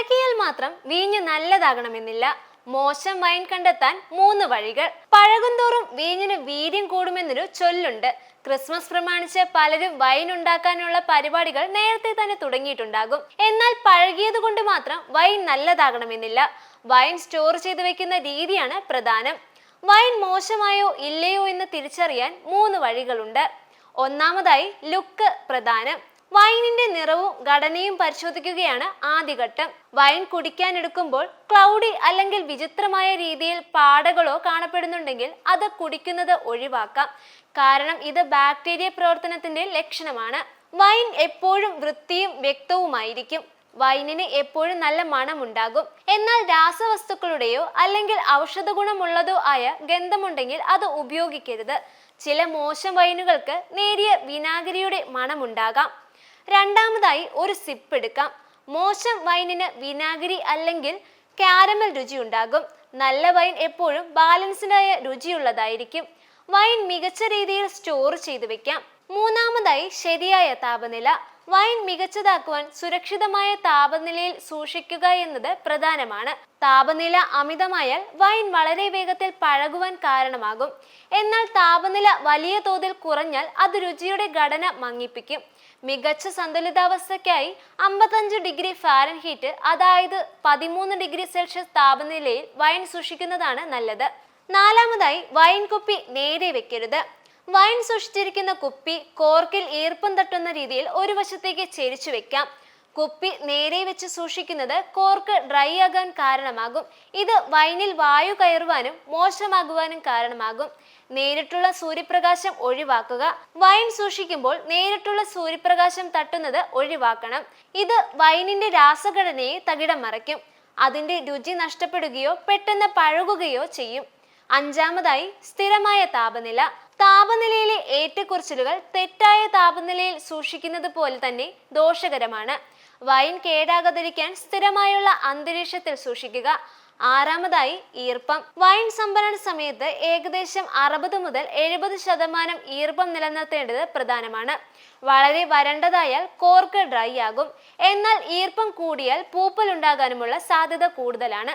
പഴകിയാൽ മാത്രം വീഞ്ഞ് നല്ലതാകണമെന്നില്ല. മോശം വൈൻ കണ്ടെത്താൻ മൂന്ന് വഴികൾ. പഴകുന്തോറും വീഞ്ഞിന് വീര്യം കൂടുമെന്നൊരു ചൊല്ലുണ്ട്. ക്രിസ്മസ് പ്രമാണിച്ച് പലരും വൈൻ ഉണ്ടാക്കാനുള്ള പരിപാടികൾ നേരത്തെ തന്നെ തുടങ്ങിയിട്ടുണ്ടാകും. എന്നാൽ പഴകിയത് കൊണ്ട് മാത്രം വൈൻ നല്ലതാകണമെന്നില്ല. വൈൻ സ്റ്റോർ ചെയ്ത് വെക്കുന്ന രീതിയാണ് പ്രധാനം. വൈൻ മോശമായോ ഇല്ലയോ എന്ന് തിരിച്ചറിയാൻ മൂന്ന് വഴികളുണ്ട്. ഒന്നാമതായി ലുക്ക് പ്രധാനം. വൈനിന്റെ നിറവും ഘടനയും പരിശോധിക്കുകയാണ് ആദ്യഘട്ടം. വൈൻ കുടിക്കാൻ എടുക്കുമ്പോൾ ക്ലൗഡി അല്ലെങ്കിൽ വിചിത്രമായ രീതിയിൽ പാടകളോ കാണപ്പെടുന്നുണ്ടെങ്കിൽ അത് കുടിക്കുന്നത് ഒഴിവാക്കാം. കാരണം ഇത് ബാക്ടീരിയ പ്രവർത്തനത്തിന്റെ ലക്ഷണമാണ്. വൈൻ എപ്പോഴും വൃത്തിയും വ്യക്തവുമായിരിക്കും. വൈനിന് എപ്പോഴും നല്ല മണമുണ്ടാകും. എന്നാൽ രാസവസ്തുക്കളുടെയോ അല്ലെങ്കിൽ ഔഷധ ഗുണമുള്ളതോ ആയ ഗന്ധമുണ്ടെങ്കിൽ അത് ഉപയോഗിക്കരുത്. ചില മോശം വൈനുകൾക്ക് നേരിയ വിനാഗിരിയുടെ മണമുണ്ടാകാം. രണ്ടാമതായി ഒരു സിപ്പ് എടുക്കാം. മോശം വൈനിന് വിനാഗിരി അല്ലെങ്കിൽ കാരമൽ രുചി ഉണ്ടാകും നല്ല വൈൻ എപ്പോഴും ബാലൻസ്ഡായ രുചിയുള്ളതായിരിക്കും. വൈൻ മികച്ച രീതിയിൽ സ്റ്റോർ ചെയ്തു വെക്കാം. മൂന്നാമതായി ശരിയായ താപനില. വൈൻ മികച്ചതാക്കുവാൻ സുരക്ഷിതമായ താപനിലയിൽ സൂക്ഷിക്കുക എന്നത് പ്രധാനമാണ്. താപനില അമിതമായാൽ വൈൻ വളരെ വേഗത്തിൽ പഴകുവാൻ കാരണമാകും. എന്നാൽ താപനില വലിയ തോതിൽ കുറഞ്ഞാൽ അത് രുചിയുടെ ഘടന മങ്ങിപ്പിക്കും. മികച്ച സന്തുലിതാവസ്ഥയ്ക്കായി അമ്പത്തഞ്ച് ഡിഗ്രി ഫാരൻഹീറ്റ് അതായത് പതിമൂന്ന് ഡിഗ്രി സെൽഷ്യസ് താപനിലയിൽ വൈൻ സൂക്ഷിക്കുന്നതാണ് നല്ലത്. നാലാമതായി വൈൻ കുപ്പി നേരെ വെക്കരുത്. വൈൻ സൂക്ഷിച്ചിരിക്കുന്ന കുപ്പി കോർക്കിൽ ഈർപ്പം തട്ടുന്ന രീതിയിൽ ഒരു വശത്തേക്ക് ചെരിച്ചു വെക്കാം. കുപ്പി നേരെ വെച്ച് സൂക്ഷിക്കുന്നത് കോർക്ക് ഡ്രൈ ആകാൻ കാരണമാകും. ഇത് വൈനിൽ വായു കയറുവാനും മോശമാകുവാനും കാരണമാകും. നേരിട്ടുള്ള സൂര്യപ്രകാശം ഒഴിവാക്കുക. വൈൻ സൂക്ഷിക്കുമ്പോൾ നേരിട്ടുള്ള സൂര്യപ്രകാശം തട്ടുന്നത് ഒഴിവാക്കണം. ഇത് വൈനിന്റെ രാസഘടനയെ തകിടം മറയ്ക്കും അതിന്റെ രുചി നഷ്ടപ്പെടുകയോ പെട്ടെന്ന് പഴകുകയോ ചെയ്യും. അഞ്ചാമതായി സ്ഥിരമായ താപനില. താപനിലയിലെ ഏറ്റക്കുറച്ചിലുകൾ തെറ്റായ താപനിലയിൽ സൂക്ഷിക്കുന്നത് പോലെ തന്നെ ദോഷകരമാണ്. വൈൻ കേടാകാതിരിക്കാൻ സ്ഥിരമായുള്ള അന്തരീക്ഷത്തിൽ സൂക്ഷിക്കുക. ആറാമതായി ഈർപ്പം. വൈൻ സംഭരണ സമയത്ത് ഏകദേശം അറുപത് മുതൽ എഴുപത് ശതമാനം ഈർപ്പം നിലനിർത്തേണ്ടത് പ്രധാനമാണ്. വളരെ വരണ്ടതായാൽ കോർക്ക് ഡ്രൈ ആകും. എന്നാൽ ഈർപ്പം കൂടിയാൽ പൂപ്പൽ ഉണ്ടാകാനുമുള്ള സാധ്യത കൂടുതലാണ്.